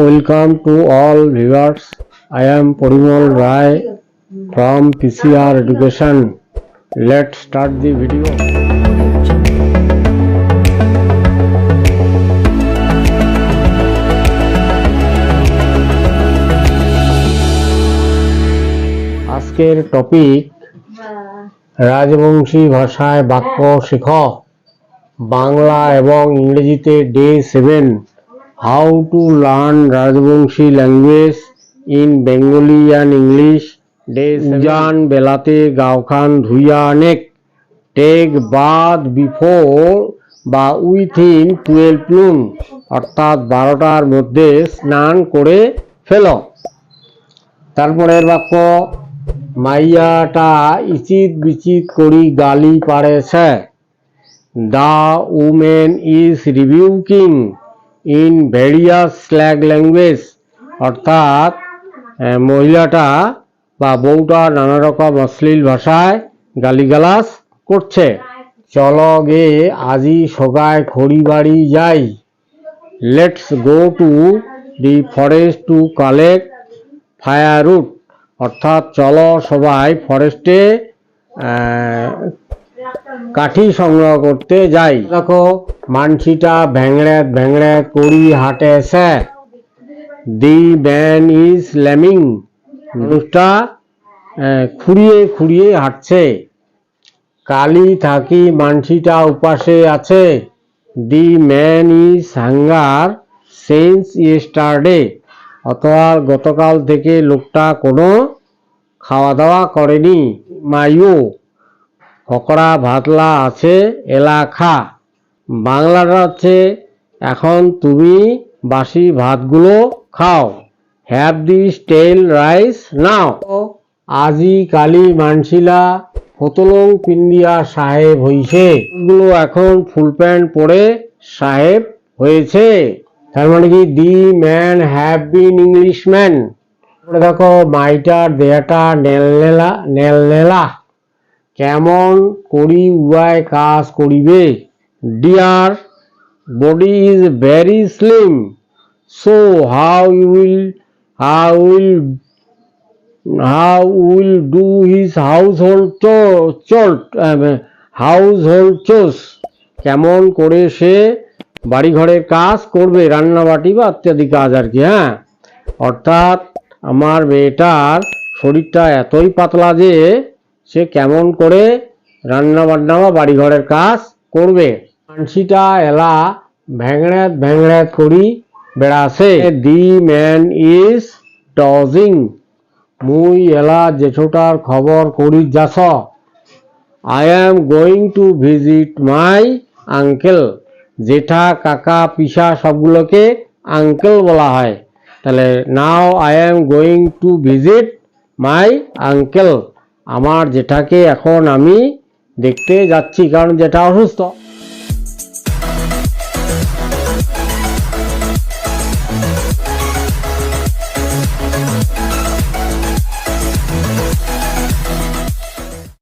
Welcome to all viewers. I am Porimal Rai from PCR Education. Let's start the video. আজকের topic Rajbanshi ভাষায় বাক্য শেখ বাংলা এবং ইংরেজিতে day seven how to learn Rajbanshi language in Bengali and English day উজান বেলাতে গাওখান ধুইয়া নেক টেক বাদ বিফোর বা উইথিন টুয়েলভ নুন অর্থাৎ বারোটার মধ্যে স্নান করে ফেল। তারপরের বাক্য মাইয়াটা ইচিত বিচিত করি গালি পারেছে। The women is rebuking in various slang language অর্থাৎ মহিলাটা বা বউটা নানা রকম অশ্লীল ভাষায় গালিগালাজ করছে। চলো গে, আজি সগায় খড়ি বাড়ি যাই। Let's go to the forest to collect firewood অর্থাৎ চলো সবাই ফরেস্টে কাঠি সংগ্রহ করতে যাই। দেখো, মানসিটা ভ্যাংড়্যাত ভ্যাংড়্যাত করি স্যার দি ম্যান ইজ ল্যামিং। মানুষটা খুঁড়িয়ে খুঁড়িয়ে হাঁটছে। কালি থাকি মানসিটা উপাসে আছে। The man is hunger since yesterday. অথবা গতকাল থেকে লোকটা কোনো খাওয়া দাওয়া করেনি। মায়ু। ফকড়া ভাতলা আছে এলা খা বাংলাটা হচ্ছে, এখন তুমি বাসি ভাতগুলো খাও। হ্যাভ দি স্টেল রাইস নাও আজি কালি মানসিলা ফতলং পিন্ডিয়া সাহেব হইছে। এগুলো এখন ফুল প্যান্ট পরে সাহেব হয়েছে। তার মানে কি, the man have been English man দেখো, মাইটার দেয়াটা নেলনেলা নেলনেলা কেমন করি উয়ায় কাজ করিবে? Dear body is very slim so how will how will how will do his household chores household চোস কেমন করে সে বাড়ি ঘরের কাজ করবে রান্না বাটি বা ইত্যাদি কাজ আর কি হ্যাঁ? অর্থাৎ আমার মেয়েটার শরীরটা এতই পাতলা যে সে কেমন করে রান্না বান্না বা বাড়ি ঘরের কাজ করবে? মানসিটা এলা ভ্যাংড়্যাত ভ্যাংড়্যাত করি বেড়াছে। দি ম্যান ইজ টজিং। মুই এলা জেঠোটার খবর করি যাস। I am going to visit my uncle. জেঠা, কাকা, পিসা সবগুলোকে আঙ্কেল বলা হয়। তাহলে now I am going to visit my uncle. আমার যেটাকে এখন আমি দেখতে যাচ্ছি কারণ যেটা অসুস্থ।